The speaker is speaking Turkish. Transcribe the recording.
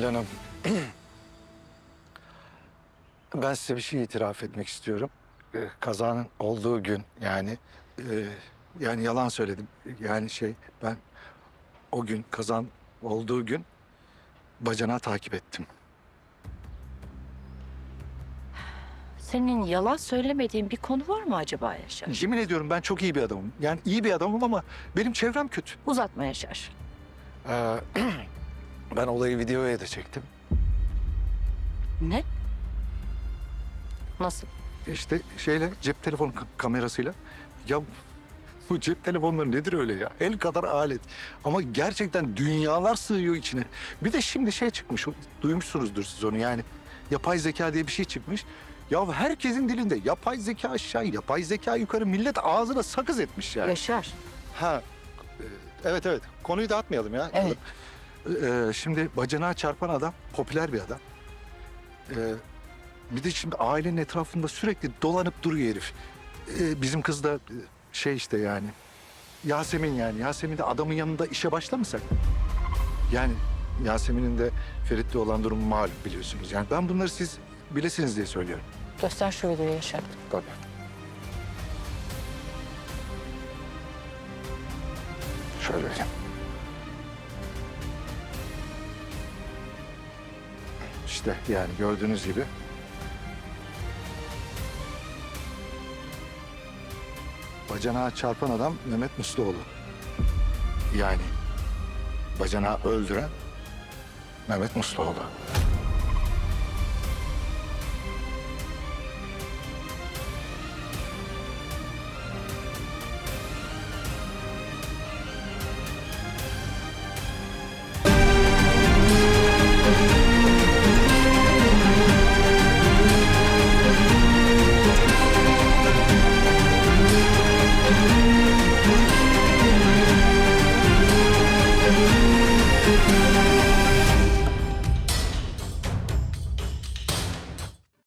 Emel Hanım. ben size bir şey itiraf etmek istiyorum. Ee, kazanın olduğu gün yani e, yani yalan söyledim. Yani şey ben o gün kazan olduğu gün bacana takip ettim. Senin yalan söylemediğin bir konu var mı acaba Yaşar? Yemin ediyorum ben çok iyi bir adamım. Yani iyi bir adamım ama benim çevrem kötü. Uzatma Yaşar. Ee, ben olayı videoya da çektim. Ne? Nasıl? İşte şeyle cep telefonu ka- kamerasıyla. Ya bu cep telefonları nedir öyle ya? El kadar alet. Ama gerçekten dünyalar sığıyor içine. Bir de şimdi şey çıkmış. o- Duymuşsunuzdur siz onu yani. Yapay zeka diye bir şey çıkmış. Ya herkesin dilinde yapay zeka aşağı, yapay zeka yukarı. Millet ağzına sakız etmiş yani. Yaşar. Ha, e, evet evet. Konuyu dağıtmayalım ya. Evet. Ee, şimdi bacanağa çarpan adam popüler bir adam. Ee, bir de şimdi ailenin etrafında sürekli dolanıp duruyor herif. Ee, bizim kız da e, şey işte yani. Yasemin yani. Yasemin de adamın yanında işe başlamasak. Yani Yasemin'in de Ferit'le olan durumu malum biliyorsunuz. Yani ben bunları siz bilesiniz diye söylüyorum. Göster şu videoyu Yaşar. Tabii. Şöyle vereyim. İşte yani gördüğünüz gibi. Bacanağa çarpan adam Mehmet Musluoğlu. Yani bacanağı öldüren Mehmet Musluoğlu.